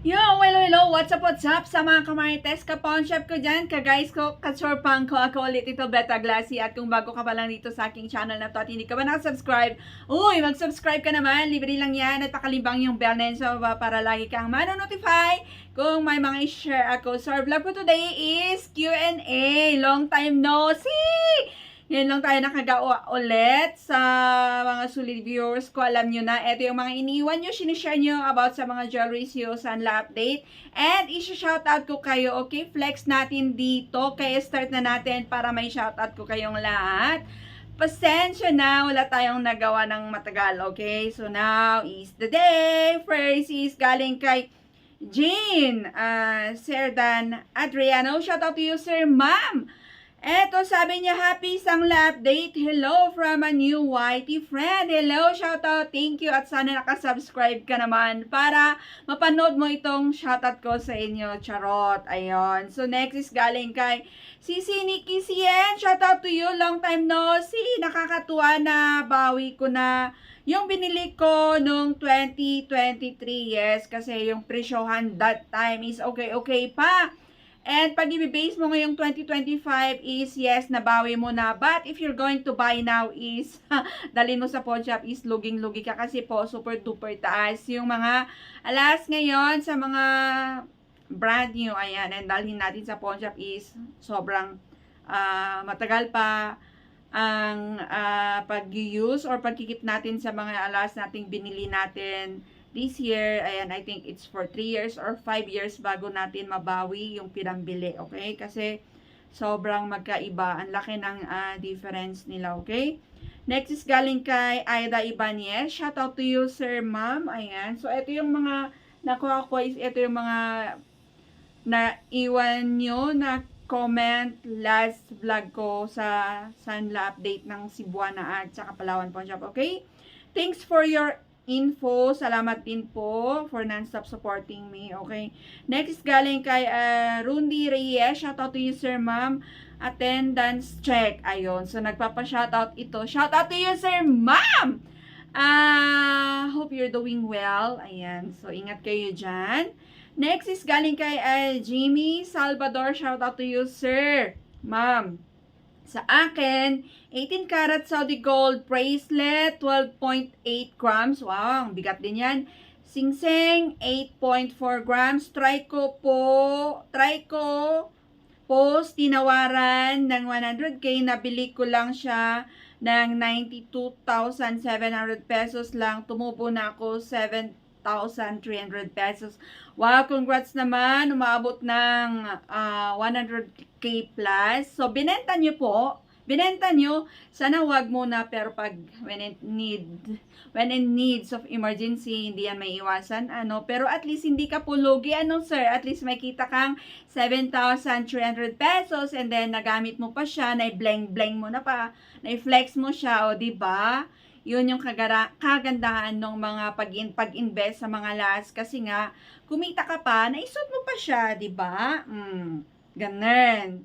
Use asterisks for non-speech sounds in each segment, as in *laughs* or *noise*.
Yo, hello, hello, what's up, what's up? Sa mga kamarites, ka-pawn shop ko dyan, ka-guys ko, ka-sorpang ko, ako ulit ito, Beta Glassy, at kung bago ka pa lang dito sa aking channel na to at hindi ka ba nakasubscribe, uy, mag-subscribe ka naman, libre lang yan, at pakalimbang yung bell na yun sa para lagi kang manonotify kung may mga i-share ako. So, our vlog ko today is Q&A, long time no see! Ngayon lang tayo nakagawa ulit sa mga solid viewers ko. Alam nyo na, ito yung mga iniwan nyo, sinishare nyo about sa mga jewelry Sanla update. And isa-shoutout ko kayo, okay? Flex natin dito. Kaya start na natin para may shoutout ko kayong lahat. Pasensya na, wala tayong nagawa ng matagal, okay? So now is the day. First is galing kay Jean, uh, Sir Dan Adriano. Shoutout to you, Sir Ma'am. Eto, sabi niya, happy Sangla update. Hello from a new YT friend. Hello, shoutout. Thank you. At sana nakasubscribe ka naman para mapanood mo itong shoutout ko sa inyo. Charot. Ayon. So, next is galing kay Sisi Nikki Sien. Shoutout to you. Long time no see. Nakakatuwa na. Bawi ko na yung binili ko nung 2023. Yes, kasi yung presyohan that time is okay-okay pa. And pag i-base mo ngayong 2025 is yes, nabawi mo na. But if you're going to buy now is *laughs* dalhin mo sa pawn shop is luging-lugi ka kasi po super duper taas. Yung mga alas ngayon sa mga brand new, ayan, and dalhin natin sa pawn shop is sobrang ah, matagal pa ang ah, pag-use or pagkikip natin sa mga alas nating binili natin this year, ayan, I think it's for 3 years or 5 years bago natin mabawi yung pinambili, okay? Kasi sobrang magkaiba. Ang laki ng ah, difference nila, okay? Next is galing kay Aida Ibanez. Shout out to you, Sir Ma'am. Ayan. So, ito yung mga nakuha ko is ito yung mga na iwan nyo na comment last vlog ko sa Sanla update ng Cebuana at saka Palawan Pawn. Okay? Thanks for your info. Salamat din po for non-stop supporting me. Okay. Next galing kay uh, Rundi Reyes. Shoutout to you, sir, ma'am. Attendance check. Ayun. So, nagpapa-shoutout ito. Shoutout to you, sir, ma'am! Ah, hope you're doing well. Ayan. So, ingat kayo dyan. Next is galing kay uh, Jimmy Salvador. Shoutout to you, sir. Ma'am. Sa akin, 18 karat Saudi gold bracelet, 12.8 grams. Wow, ang bigat din yan. Singseng, 8.4 grams. Trico po, Trico post, tinawaran ng 100k. Nabili ko lang siya ng 92,700 pesos lang. Tumubo na ako 7,300 pesos. Wow, congrats naman. Umaabot ng ah, 100k plus. So, binenta nyo po. Binenta nyo. Sana wag muna pero pag when it need when in needs of emergency, hindi yan may iwasan. Ano, pero at least hindi ka pulugi. Ano, sir? At least may kita kang 7,300 pesos and then nagamit mo pa siya, na-blank-blank mo na pa, na-flex mo siya, o di ba? Yun yung kagara, kagandahan ng mga pag pag-invest sa mga last kasi nga kumita ka pa, naisot mo pa siya, di ba? Mm, ganun.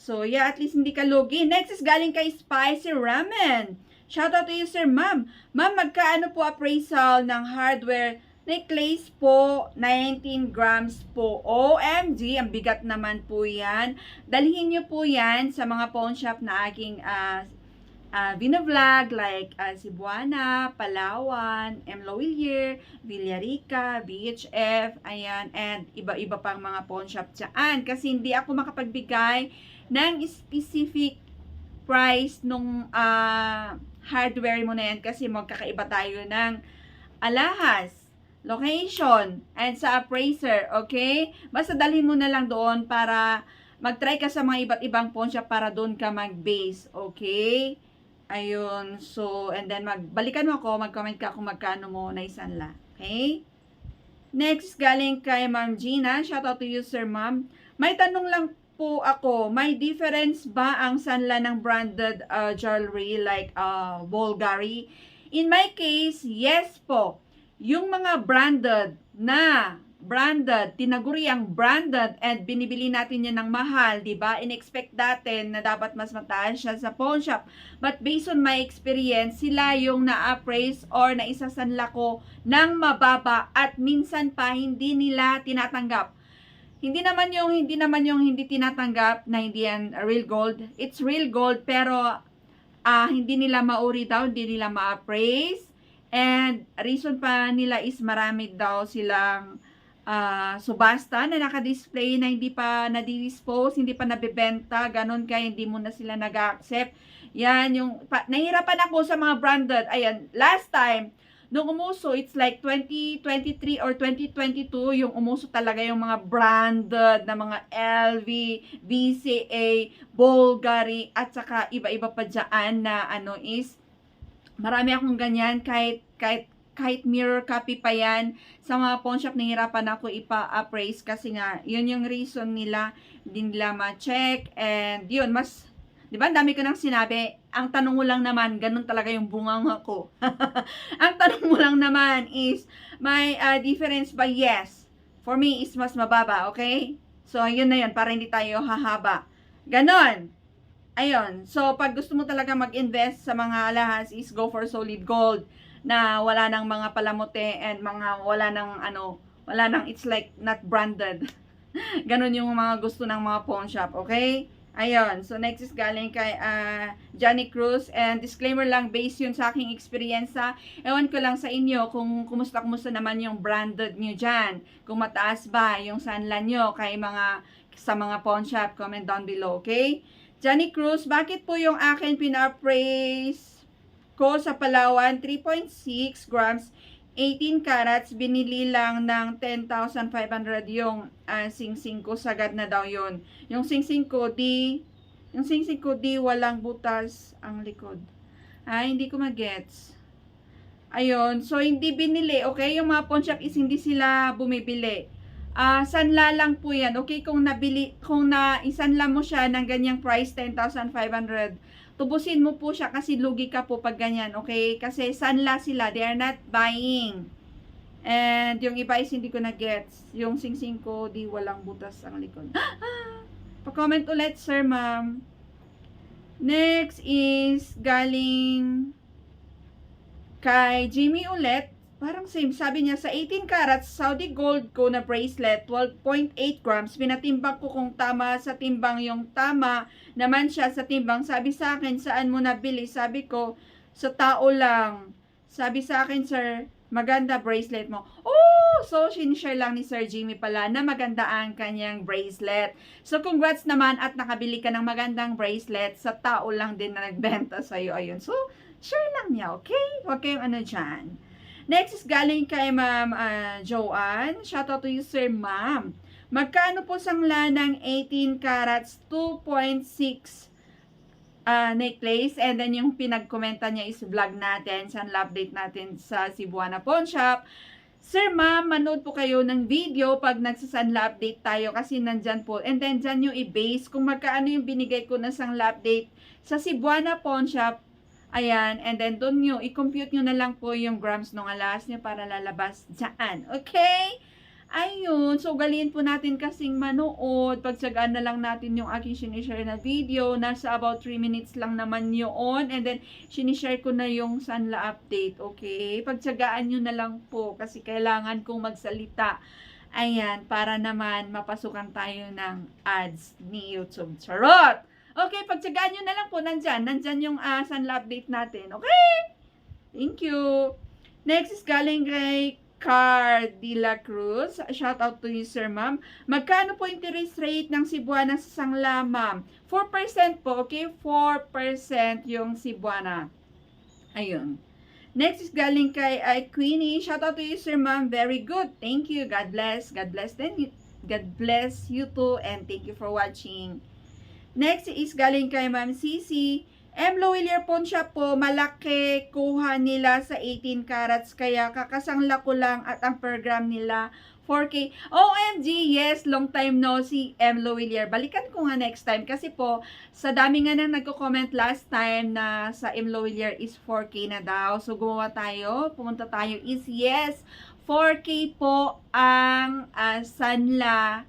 So, yeah, at least hindi ka lugi. Next is galing kay Spicy Ramen. Shoutout to you, sir, ma'am. Ma'am, magkaano po appraisal ng hardware necklace po, 19 grams po. OMG, ang bigat naman po yan. Dalhin nyo po yan sa mga pawn shop na aking uh, uh, binavlog like uh, Cebuana, Palawan, M. Lovillier, Villarica, BHF, ayan, and iba-iba pang mga pawn shop dyan. Kasi hindi ako makapagbigay ng specific price nung uh, hardware mo na yan kasi magkakaiba tayo ng alahas, location, and sa appraiser, okay? Basta dalhin mo na lang doon para mag-try ka sa mga iba't ibang pawn shop para doon ka mag-base, okay? Ayun, so, and then magbalikan mo ako, mag-comment ka kung magkano mo na isanla. Okay? Next, galing kay Ma'am Gina. Shout out to you, Sir Ma'am. May tanong lang po ako, may difference ba ang sanla ng branded uh, jewelry like uh, Bulgari? In my case, yes po. Yung mga branded na branded, tinaguriang branded, and binibili natin yan ng mahal, di ba? In-expect natin na dapat mas mataas siya sa pawn shop. But based on my experience, sila yung na-appraise or naisasanla ko ng mababa at minsan pa hindi nila tinatanggap. Hindi naman yung hindi naman yung hindi tinatanggap na hindi yan real gold. It's real gold pero ah hindi nila mauri daw, hindi nila ma-appraise. And reason pa nila is marami daw silang ah, subasta na naka-display na hindi pa na-dispose, hindi pa nabebenta, ganun kaya hindi mo na sila nag-accept. Yan yung, pa, nahirapan ako sa mga branded. Ayan, last time, nung umuso, it's like 2023 or 2022, yung umuso talaga yung mga branded na mga LV, BCA, Bulgari, at saka iba-iba pa dyan na ano is, marami akong ganyan kahit, kahit kahit mirror copy pa yan, sa mga pawn shop, nahirapan ako ipa-appraise kasi nga, yun yung reason nila, hindi nila ma-check, and yun, mas, di ba, dami ko nang sinabi, ang tanong mo lang naman, ganun talaga yung bunganga ko. *laughs* ang tanong mo lang naman is, may uh, difference ba? Yes. For me, is mas mababa, okay? So, yun na yun, para hindi tayo hahaba. Ganon. Ayun. So, pag gusto mo talaga mag-invest sa mga alahas is go for solid gold na wala nang mga palamote and mga wala nang ano, wala nang it's like not branded. *laughs* Ganon yung mga gusto ng mga pawn shop, okay? Ayun. So, next is galing kay ah, Johnny Cruz. And disclaimer lang, based yun sa aking experience. Ewan ko lang sa inyo kung kumusta-kumusta naman yung branded nyo dyan. Kung mataas ba yung sanla nyo kay mga sa mga pawn shop. Comment down below, okay? Johnny Cruz, bakit po yung akin pina-praise ko sa Palawan, 3.6 grams, 18 carats, binili lang ng 10,500 yung ah, sing-sing ko, sagad na daw yon Yung sing-sing ko, di, yung sing-sing ko, di walang butas ang likod. Ah, hindi ko magets. Ayun, so hindi binili, okay? Yung mga pawn shop is hindi sila bumibili. Ah, sanla lang po yan. Okay, kung nabili, kung na isanla mo siya ng ganyang price, 10,500, tubusin mo po siya kasi lugi ka po pag ganyan, okay? Kasi sanla sila, they are not buying. And yung iba is hindi ko na gets. Yung sing-sing ko, di walang butas ang likod. *gasps* Pa-comment ulit, sir, ma'am. Next is galing kay Jimmy ulit. Parang same. Sabi niya, sa 18 carats Saudi gold ko na bracelet, 12.8 grams. Pinatimbang ko kung tama sa timbang yung tama naman siya sa timbang. Sabi sa akin, saan mo nabili? Sabi ko, sa tao lang. Sabi sa akin, sir, maganda bracelet mo. Oh! So, sinishare lang ni Sir Jimmy pala na maganda ang kanyang bracelet. So, congrats naman at nakabili ka ng magandang bracelet sa tao lang din na nagbenta sa'yo. Ayun. So, share lang niya, okay? Kayong ano dyan. Next is galing kay Ma'am ah, Joanne. Shoutout to you, Sir Ma'am. Magkano po sangla ng 18 carats 2.6 ah, necklace? And then yung pinagkomenta niya is vlog natin, sa update natin sa Cebuana Pawn Shop. Sir Ma'am, manood po kayo ng video pag nagsasanla update tayo kasi nandyan po. And then dyan yung i-base kung magkaano yung binigay ko na sanla update sa Cebuana Pawn Shop Ayan, and then doon nyo, i-compute nyo na lang po yung grams ng alas nyo para lalabas dyan. Okay? Ayun, so galiin po natin kasing manood. Pagsagaan na lang natin yung aking sinishare na video. Nasa about 3 minutes lang naman yun. And then, sinishare ko na yung Sanla update. Okay? Pagsagaan nyo na lang po kasi kailangan kong magsalita. Ayan, para naman mapasukan tayo ng ads ni YouTube. Charot! Okay, pagtsagaan nyo na lang po, nandyan. Nandyan yung uh, Sanla update natin. Okay? Thank you. Next is galing kay Car de la Cruz. Shout out to you, sir, ma'am. Magkano po interest rate ng Cebuana sa Sangla, ma'am? 4% po, okay? 4% yung Cebuana. Ayun. Next is galing kay uh, Queenie. Shout out to you, sir, ma'am. Very good. Thank you. God bless. God bless. Then, God bless you too. And thank you for watching. Next is galing kay Ma'am Cici. M. Loelier Pawn Shop po, malaki kuha nila sa 18 carats, kaya kakasangla ko lang at ang per gram nila 4K. OMG, yes, long time no si M. Loelier. Balikan ko nga next time kasi po, sa dami nga nang nagko-comment last time na sa M. Loelier is 4K na daw. So, gumawa tayo, pumunta tayo is yes, 4K po ang ah, sanla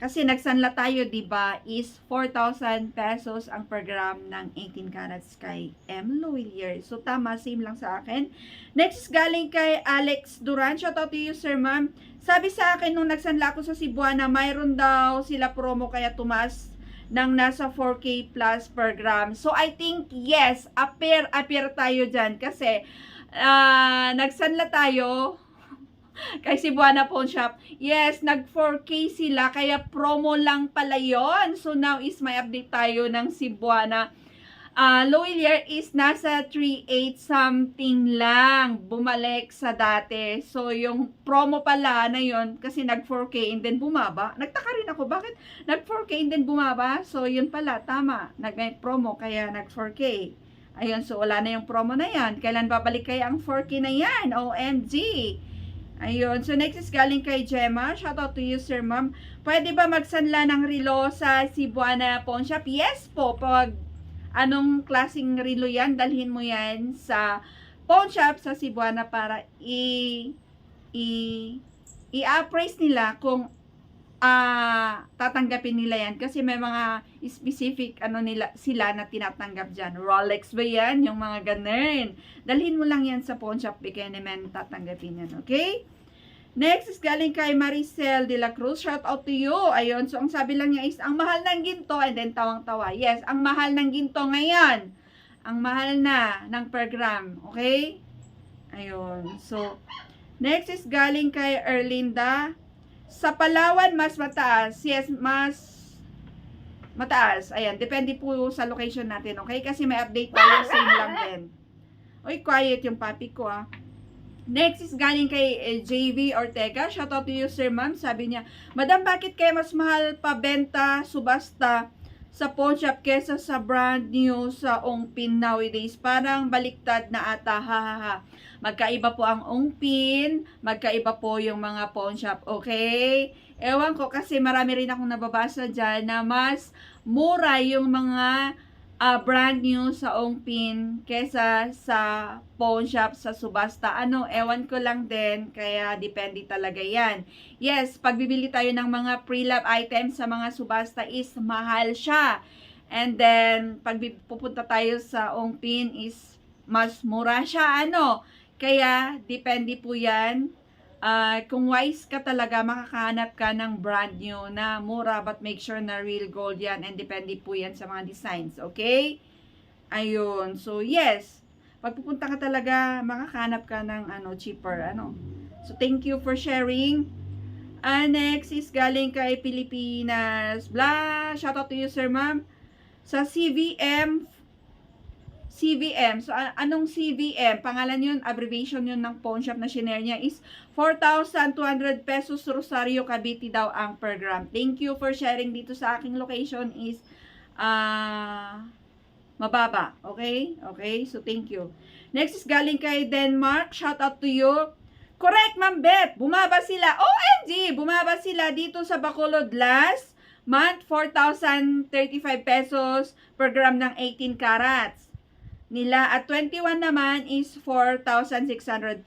kasi nagsanla tayo, 'di ba? Is 4,000 pesos ang per gram ng 18 carats kay M. Lovillier. So tama, same lang sa akin. Next is galing kay Alex Duran. Shout out to you, sir, ma'am. Sabi sa akin nung nagsanla ako sa Cebuana, mayroon daw sila promo kaya tumaas ng nasa 4K plus per. So I think yes, appear appear tayo diyan kasi ah, nagsanla tayo *laughs* kay Cebuana Pawn Shop. Yes, nag 4K sila kaya promo lang pala yon. So now is may update tayo ng Cebuana. Uh, Loyalier is nasa 3.8 something lang. Bumalik sa dati. So, yung promo pala na yon kasi nag 4K and then bumaba. Nagtaka rin ako, bakit nag 4K and then bumaba? So, yun pala, tama. Nag promo kaya nag 4K. Ayun, so wala na yung promo na yan. Kailan babalik kaya ang 4K na yan? OMG! Ayun. So, next is galing kay Gemma. Shout out to you, Sir Ma'am. Pwede ba magsanla ng relo sa Cebuana Pawn Shop? Yes po. Pag anong klaseng relo yan, dalhin mo yan sa pawn shop sa Cebuana para i i i-appraise nila kung ah tatanggapin nila yan kasi may mga specific ano nila sila na tinatanggap diyan. Rolex ba yan? Yung mga ganun. Dalhin mo lang yan sa pawn shop bigay naman tatanggapin yan, okay? Next is galing kay Maricel de la Cruz. Shout out to you. Ayun, so ang sabi lang niya is ang mahal ng ginto and then tawang-tawa. Yes, ang mahal ng ginto ngayon. Ang mahal na ng per gram, okay? Ayun. So next is galing kay Erlinda. Sa Palawan, mas mataas. Yes, mas mataas. Ayan, depende po sa location natin, okay? Kasi may update tayo, *laughs* same lang din. Uy, quiet yung papi ko, ah. Next is galing kay eh, JV Ortega. Shout out to you, sir, ma'am. Sabi niya, Madam, bakit kaya mas mahal pa benta, subasta sa pawn shop kesa sa brand new sa Ongpin nowadays? Parang baliktad na ata, ha, ha, ha. Magkaiba po ang Ongpin, magkaiba po yung mga pawn shop, okay? Ewan ko kasi marami rin akong nababasa dyan na mas mura yung mga ah, brand new sa Ongpin kesa sa pawn shop sa subasta. Ano, ewan ko lang din, kaya depende talaga yan. Yes, pag bibili tayo ng mga pre-love items sa mga subasta is mahal siya. And then, pag pupunta tayo sa Ongpin is mas mura siya. Ano, kaya depende po yan. Ah, kung wise ka talaga, makakahanap ka ng brand new na mura but make sure na real gold yan and depende po yan sa mga designs, okay? Ayun. So, yes. Pag pupunta ka talaga, makakahanap ka ng ano, cheaper, ano. So, thank you for sharing. Ah, next is galing kay Pilipinas. Blah, shout out to you, sir, ma'am. Sa CVM CVM. So, anong CVM? Pangalan yun, abbreviation yun ng pawn shop na shinare niya is 4,200 pesos Rosario Cavite daw ang per gram. Thank you for sharing dito sa aking location is ah mababa. Okay? Okay? So, thank you. Next is galing kay Denmark. Shout out to you. Correct, Ma'am Beth. Bumaba sila. OMG! Bumaba sila dito sa Bacolod last month. 4,035 pesos per gram ng 18 carats nila at 21 naman is 4,650.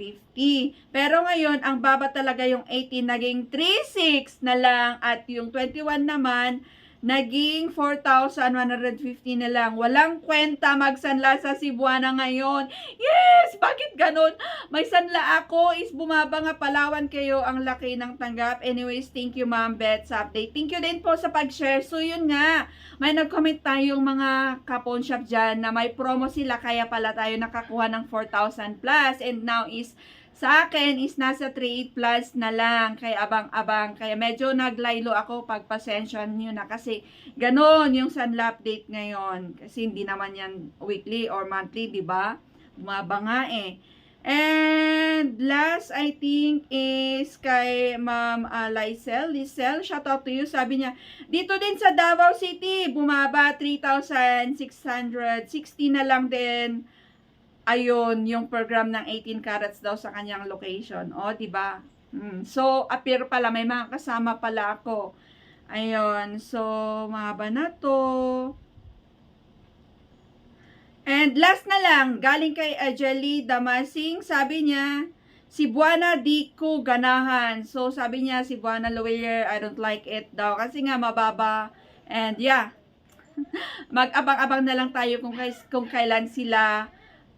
Pero ngayon, ang baba talaga yung 18 naging 3,600 na lang at yung 21 naman naging 4,150 na lang. Walang kwenta magsanla sa Cebuana ngayon. Yes! Bakit ganun? May sanla ako is bumaba nga Palawan kayo ang laki ng tanggap. Anyways, thank you Ma'am Beth sa update. Thank you din po sa pag-share. So yun nga, may nag-comment tayong mga kapon shop dyan na may promo sila kaya pala tayo nakakuha ng 4,000 plus and now is sa akin is nasa 3.8 plus na lang kay abang-abang kaya medyo naglaylo ako pag pasensya nyo na kasi ganon yung sunla update ngayon kasi hindi naman yan weekly or monthly di ba bumaba nga eh And last, I think, is kay Ma'am uh, Lysel. Lysel, shout out to you. Sabi niya, dito din sa Davao City, bumaba 3,660 na lang din. Ayun, yung program ng 18 carats daw sa kanyang location. O, di ba? Mm. So, appear pala, may mga kasama pala ako. Ayun, so, mahaba na to. And last na lang, galing kay Ajali Damasing, sabi niya, si Buana di ko ganahan. So, sabi niya, si Buana Lawyer, I don't like it daw. Kasi nga, mababa. And yeah, *laughs* mag-abang-abang na lang tayo kung, kung kailan sila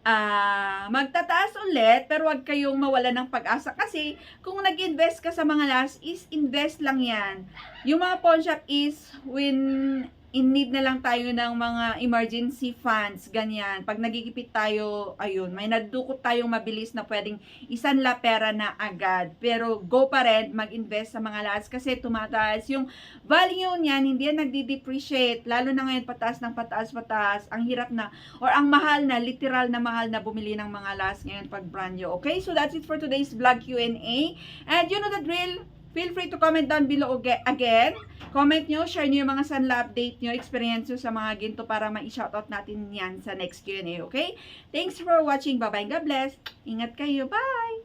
ah magtataas ulit. Pero wag kayong mawala ng pag-asa. Kasi, kung nag-invest ka sa mga last, is invest lang yan. Yung mga pawn shop is when in need na lang tayo ng mga emergency funds, ganyan. Pag nagigipit tayo, ayun, may nadukot tayong mabilis na pwedeng isanla pera na agad. Pero go pa rin mag-invest sa mga lots kasi tumataas yung value niyan, hindi yan nagdi-depreciate. Lalo na ngayon pataas ng pataas, pataas. Ang hirap na, or ang mahal na, literal na mahal na bumili ng mga lots ngayon pag brand new. Okay, so that's it for today's vlog Q&A. And you know the drill, Feel free to comment down below ag- again. Comment nyo, share nyo yung mga Sanla update nyo, experience nyo sa mga ginto para ma-shoutout natin yan sa next Q&A, okay? Thanks for watching. Bye-bye. God bless. Ingat kayo. Bye!